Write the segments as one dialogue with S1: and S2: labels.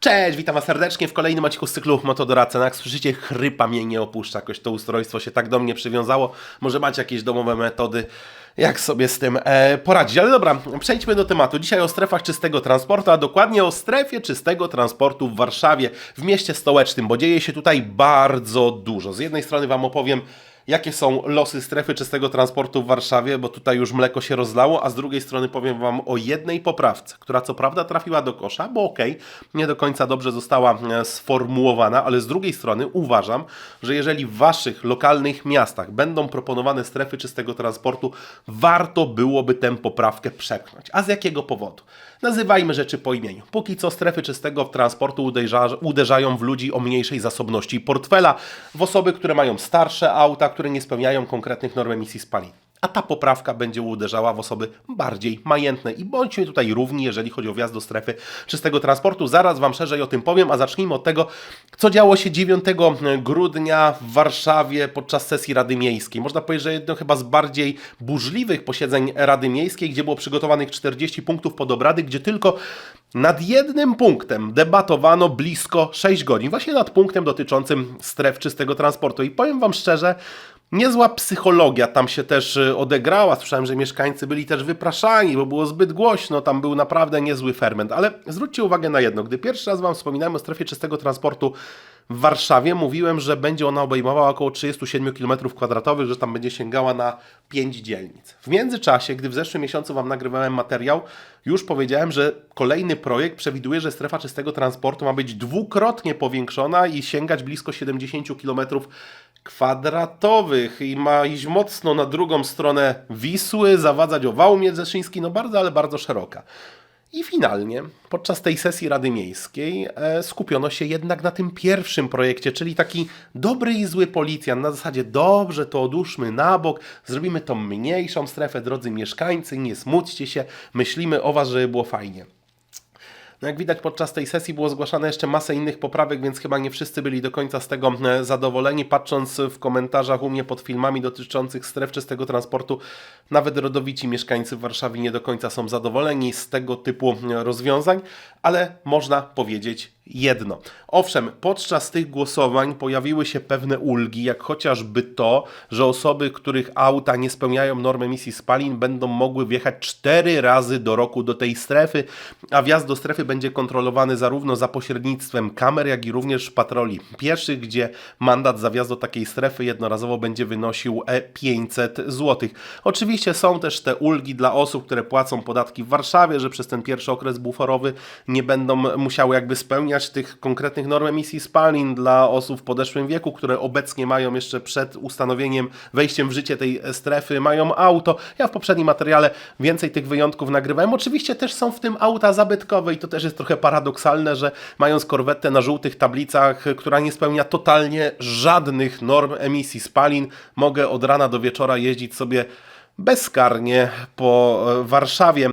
S1: Cześć, witam Was serdecznie w kolejnym odcinku z cyklu Motodoradca. Jak słyszycie, chrypa mnie nie opuszcza, jakoś to ustrojstwo się tak do mnie przywiązało. Może macie jakieś domowe metody, jak sobie z tym e, poradzić. Ale dobra, przejdźmy do tematu. Dzisiaj o strefach czystego transportu, a dokładnie o strefie czystego transportu w Warszawie, w mieście stołecznym, bo dzieje się tutaj bardzo dużo. Z jednej strony Wam opowiem, jakie są losy strefy czystego transportu w Warszawie, bo tutaj już mleko się rozlało, a z drugiej strony powiem Wam o jednej poprawce, która co prawda trafiła do kosza, bo okej, nie do końca dobrze została e, sformułowana, ale z drugiej strony uważam, że jeżeli w Waszych lokalnych miastach będą proponowane strefy czystego transportu, warto byłoby tę poprawkę przepchnąć. A z jakiego powodu? Nazywajmy rzeczy po imieniu. Póki co strefy czystego transportu uderza, uderzają w ludzi o mniejszej zasobności portfela, w osoby, które mają starsze auta, które nie spełniają konkretnych norm emisji spalin. A ta poprawka będzie uderzała w osoby bardziej majętne. I bądźmy tutaj równi, jeżeli chodzi o wjazd do strefy czystego transportu. Zaraz Wam szerzej o tym powiem, a zacznijmy od tego, co działo się 9 grudnia w Warszawie podczas sesji Rady Miejskiej. Można powiedzieć, że jedno chyba z bardziej burzliwych posiedzeń Rady Miejskiej, gdzie było przygotowanych 40 punktów pod obrady, gdzie tylko nad jednym punktem debatowano blisko 6 godzin, właśnie nad punktem dotyczącym stref czystego transportu. I powiem Wam szczerze, Niezła psychologia tam się też y, odegrała. Słyszałem, że mieszkańcy byli też wypraszani, bo było zbyt głośno. Tam był naprawdę niezły ferment. Ale zwróćcie uwagę na jedno. Gdy pierwszy raz Wam wspominałem o strefie czystego transportu w Warszawie, mówiłem, że będzie ona obejmowała około 37 km2, że tam będzie sięgała na 5 dzielnic. W międzyczasie, gdy w zeszłym miesiącu Wam nagrywałem materiał, już powiedziałem, że kolejny projekt przewiduje, że strefa czystego transportu ma być dwukrotnie powiększona i sięgać blisko 70 km kwadratowych i ma iść mocno na drugą stronę Wisły, zawadzać o wał międzyszyński, no bardzo, ale bardzo szeroka. I finalnie, podczas tej sesji Rady Miejskiej, e, skupiono się jednak na tym pierwszym projekcie, czyli taki dobry i zły policjant. Na zasadzie, dobrze, to odłóżmy na bok, zrobimy tą mniejszą strefę, drodzy mieszkańcy, nie smućcie się, myślimy o Was, żeby było fajnie. No jak widać podczas tej sesji było zgłaszane jeszcze masę innych poprawek, więc chyba nie wszyscy byli do końca z tego e, zadowoleni. Patrząc w komentarzach u mnie pod filmami dotyczących stref czystego transportu, nawet rodowici mieszkańcy w Warszawie nie do końca są zadowoleni z tego typu e, rozwiązań, ale można powiedzieć jedno. Owszem, podczas tych głosowań pojawiły się pewne ulgi, jak chociażby to, że osoby, których auta nie spełniają norm emisji spalin, będą mogły wjechać cztery razy do roku do tej strefy, a wjazd do strefy będzie kontrolowany zarówno za pośrednictwem kamer, jak i również patroli pieszych, gdzie mandat za wjazd do takiej strefy jednorazowo będzie wynosił e 500 zł. Oczywiście są też te ulgi dla osób, które płacą podatki w Warszawie, że przez ten pierwszy okres buforowy nie będą musiały jakby spełniać tych konkretnych norm emisji spalin dla osób w podeszłym wieku, które obecnie mają jeszcze przed ustanowieniem, wejściem w życie tej strefy, mają auto. Ja w poprzednim materiale więcej tych wyjątków nagrywałem. Oczywiście też są w tym auta zabytkowe i to też jest trochę paradoksalne, że mając korwetę na żółtych tablicach, która nie spełnia totalnie żadnych norm emisji spalin, mogę od rana do wieczora jeździć sobie bezkarnie po e, Warszawie.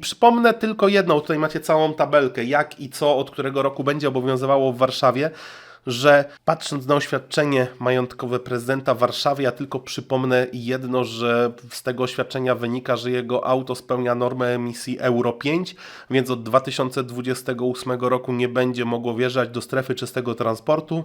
S1: Przypomnę tylko jedną, tutaj macie całą tabelkę, jak i co od którego roku będzie obowiązywało w Warszawie, że patrząc na oświadczenie majątkowe prezydenta Warszawy, ja tylko przypomnę jedno, że z tego oświadczenia wynika, że jego auto spełnia normę emisji Euro 5, więc od 2028 roku nie będzie mogło wjeżdżać do strefy czystego transportu.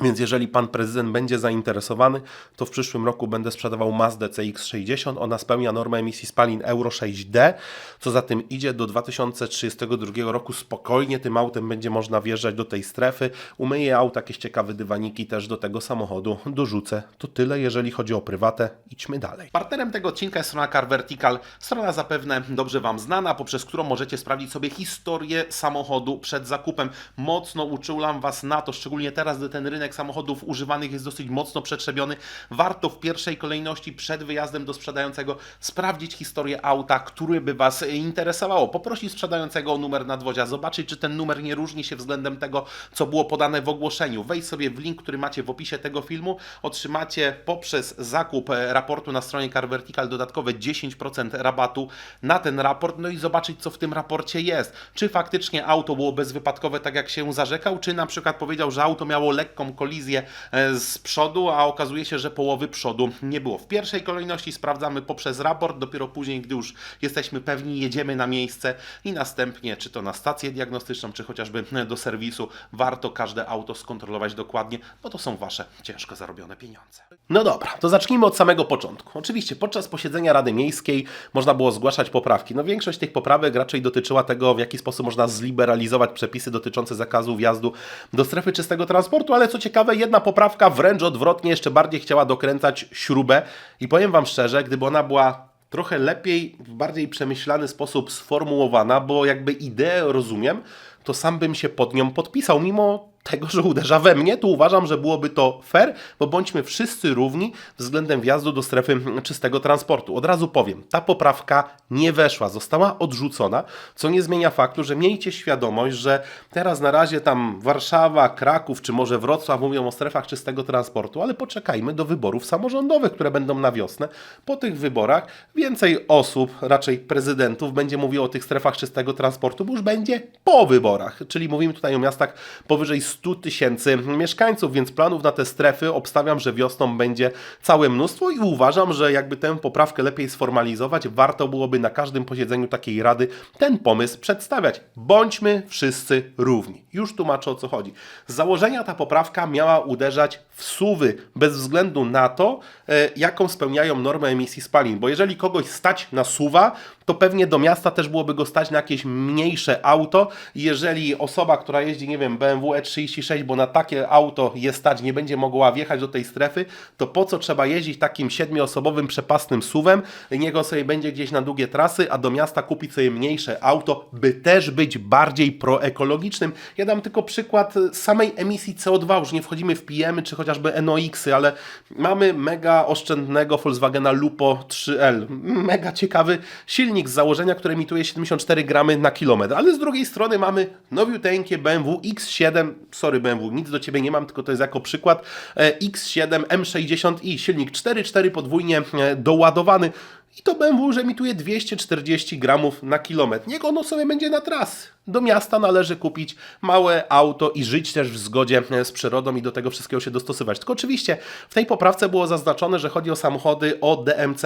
S1: Więc jeżeli pan prezydent będzie zainteresowany, to w przyszłym roku będę sprzedawał Mazdę CX-60. Ona spełnia normę emisji spalin Euro 6D. Co za tym idzie, do 2032 roku spokojnie tym autem będzie można wjeżdżać do tej strefy. Umyję auto, jakieś ciekawe dywaniki też do tego samochodu dorzucę. To tyle, jeżeli chodzi o prywatę. Idźmy dalej. Partnerem tego odcinka jest strona Car Vertical. Strona zapewne dobrze Wam znana, poprzez którą możecie sprawdzić sobie historię samochodu przed zakupem. Mocno uczulam Was na to, szczególnie teraz, gdy ten rynek samochodów używanych jest dosyć mocno przetrzebiony. Warto w pierwszej kolejności przed wyjazdem do sprzedającego sprawdzić historię auta, który by Was interesowało. Poprosić sprzedającego o numer nadwozia, zobaczyć, czy ten numer nie różni się względem tego, co było podane w ogłoszeniu. Wejdź sobie w link, który macie w opisie tego filmu. Otrzymacie poprzez zakup raportu na stronie Car Vertical dodatkowe 10% rabatu na ten raport, no i zobaczyć, co w tym raporcie jest. Czy faktycznie auto było bezwypadkowe, tak jak się zarzekał, czy na przykład powiedział, że auto miało lekką kolizję e, z przodu, a okazuje się, że połowy przodu nie było. W pierwszej kolejności sprawdzamy poprzez raport, dopiero później, gdy już jesteśmy pewni, jedziemy na miejsce i następnie, czy to na stację diagnostyczną, czy chociażby do serwisu, warto każde auto skontrolować dokładnie, bo to są Wasze ciężko zarobione pieniądze. No dobra, to zacznijmy od samego początku. Oczywiście podczas posiedzenia Rady Miejskiej można było zgłaszać poprawki. No większość tych poprawek raczej dotyczyła tego, w jaki sposób można zliberalizować przepisy dotyczące zakazu wjazdu do strefy czystego transportu, ale co ciekawe, jedna poprawka wręcz odwrotnie jeszcze bardziej chciała dokręcać śrubę. I powiem Wam szczerze, gdyby ona była trochę lepiej, w bardziej przemyślany sposób sformułowana, bo jakby ideę rozumiem, to sam bym się pod nią podpisał, mimo tego, że uderza we mnie, to uważam, że byłoby to fair, bo bądźmy wszyscy równi względem wjazdu do strefy czystego transportu. Od razu powiem, ta poprawka nie weszła, została odrzucona, co nie zmienia faktu, że miejcie świadomość, że teraz na razie tam Warszawa, Kraków czy może Wrocław mówią o strefach czystego transportu, ale poczekajmy do wyborów samorządowych, które będą na wiosnę. Po tych wyborach więcej osób, raczej prezydentów, będzie mówiło o tych strefach czystego transportu, bo już będzie po wyborach, czyli mówimy tutaj o miastach powyżej 100 tysięcy mieszkańców, więc planów na te strefy obstawiam, że wiosną będzie całe mnóstwo i uważam, że jakby tę poprawkę lepiej sformalizować, warto byłoby na każdym posiedzeniu takiej rady ten pomysł przedstawiać. Bądźmy wszyscy równi. Już tłumaczę o co chodzi. Z założenia ta poprawka miała uderzać w suwy, bez względu na to, e, jaką spełniają normę emisji spalin, bo jeżeli kogoś stać na suwa, to pewnie do miasta też byłoby go stać na jakieś mniejsze auto. Jeżeli osoba, która jeździ, nie wiem, BMW E36, bo na takie auto jest stać, nie będzie mogła wjechać do tej strefy, to po co trzeba jeździć takim siedmioosobowym przepastnym suwem? Niego sobie będzie gdzieś na długie trasy, a do miasta kupić sobie mniejsze auto, by też być bardziej proekologicznym. Ja dam tylko przykład samej emisji CO2, już nie wchodzimy w PM czy chociażby NOx-y, ale mamy mega oszczędnego Volkswagena Lupo 3L. Mega ciekawy silnik z założenia, który emituje 74 gramy na kilometr, ale z drugiej strony mamy nowiuteńkie BMW X7, sorry BMW, nic do Ciebie nie mam, tylko to jest jako przykład, e, X7 M60i, silnik 4.4 podwójnie e, doładowany, i to BMW już emituje 240 gramów na kilometr. Niech ono sobie będzie na tras. Do miasta należy kupić małe auto i żyć też w zgodzie e, z przyrodą i do tego wszystkiego się dostosować. Tylko oczywiście w tej poprawce było zaznaczone, że chodzi o samochody o DMC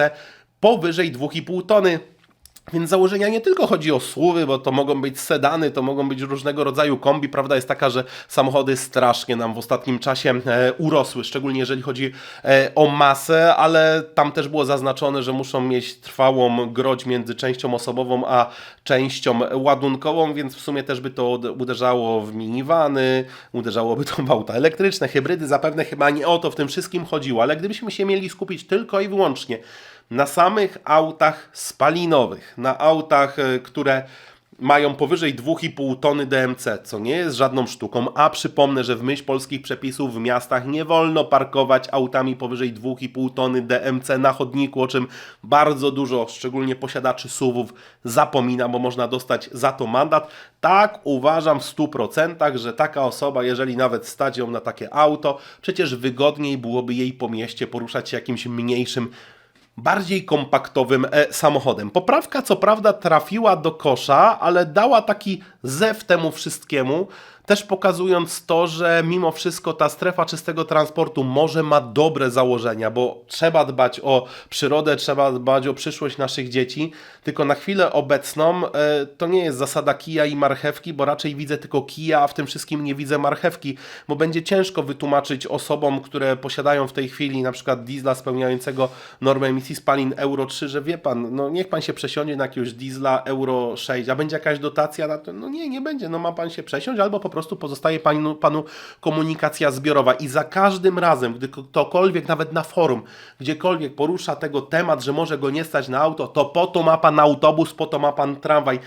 S1: powyżej 2,5 tony. Więc założenia nie tylko chodzi o słowy, bo to mogą być sedany, to mogą być różnego rodzaju kombi. Prawda jest taka, że samochody strasznie nam w ostatnim czasie e, urosły, szczególnie jeżeli chodzi e, o masę, ale tam też było zaznaczone, że muszą mieć trwałą groź między częścią osobową a częścią ładunkową, więc w sumie też by to uderzało w minivany, uderzałoby to w auta elektryczne, hybrydy. Zapewne chyba nie o to w tym wszystkim chodziło, ale gdybyśmy się mieli skupić tylko i wyłącznie na samych autach spalinowych, na autach, e, które mają powyżej 2,5 tony DMC, co nie jest żadną sztuką, a przypomnę, że w myśl polskich przepisów w miastach nie wolno parkować autami powyżej 2,5 tony DMC na chodniku, o czym bardzo dużo, szczególnie posiadaczy SUVów, zapomina, bo można dostać za to mandat. Tak uważam w 100%, że taka osoba, jeżeli nawet stać ją na takie auto, przecież wygodniej byłoby jej po mieście poruszać się jakimś mniejszym bardziej kompaktowym e, samochodem. Poprawka co prawda trafiła do kosza, ale dała taki zew temu wszystkiemu, też pokazując to, że mimo wszystko ta strefa czystego transportu może ma dobre założenia, bo trzeba dbać o przyrodę, trzeba dbać o przyszłość naszych dzieci, tylko na chwilę obecną e, to nie jest zasada kija i marchewki, bo raczej widzę tylko kija, a w tym wszystkim nie widzę marchewki, bo będzie ciężko wytłumaczyć osobom, które posiadają w tej chwili na przykład diesla spełniającego normę emisji spalin Euro 3, że wie pan, no niech pan się przesiądzie na jakiegoś diesla Euro 6, a będzie jakaś dotacja na to? No nie, nie będzie, no ma pan się przesiąść albo po prostu pozostaje panu, panu komunikacja zbiorowa i za każdym razem, gdy ktokolwiek, nawet na forum, gdziekolwiek porusza tego temat, że może go nie stać na auto, to po to ma pan autobus, po to ma pan tramwaj.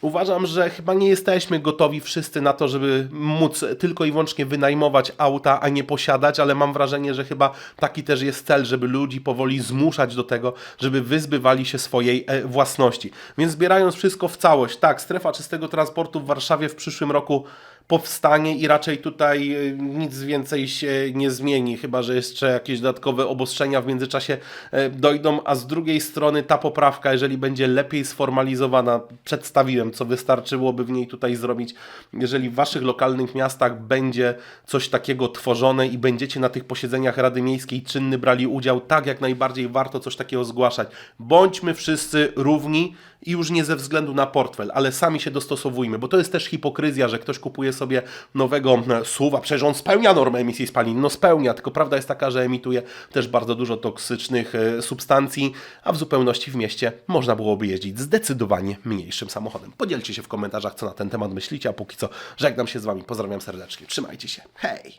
S1: Uważam, że chyba nie jesteśmy gotowi wszyscy na to, żeby móc tylko i wyłącznie wynajmować auta, a nie posiadać, ale mam wrażenie, że chyba taki też jest cel, żeby ludzi powoli zmuszać do tego, żeby wyzbywali się swojej e, własności. Więc zbierając wszystko w całość, tak, strefa czystego transportu w Warszawie w przyszłym roku powstanie i raczej tutaj e, nic więcej się nie zmieni, chyba że jeszcze jakieś dodatkowe obostrzenia w międzyczasie e, dojdą, a z drugiej strony ta poprawka, jeżeli będzie lepiej sformalizowana, przedstawiłem, co wystarczyłoby w niej tutaj zrobić, jeżeli w waszych lokalnych miastach będzie coś takiego tworzone i będziecie na tych posiedzeniach Rady Miejskiej czynny brali udział, tak jak najbardziej warto coś takiego zgłaszać. Bądźmy wszyscy równi i już nie ze względu na portfel, ale sami się dostosowujmy, bo to jest też hipokryzja, że ktoś kupuje sobie nowego e, suwa, przecież on spełnia normę emisji spalin, no spełnia, tylko prawda jest taka, że emituje też bardzo dużo toksycznych e, substancji, a w zupełności w mieście można byłoby jeździć zdecydowanie mniejszym samochodem. Podzielcie się w komentarzach, co na ten temat myślicie, a póki co żegnam się z Wami, pozdrawiam serdecznie, trzymajcie się, hej!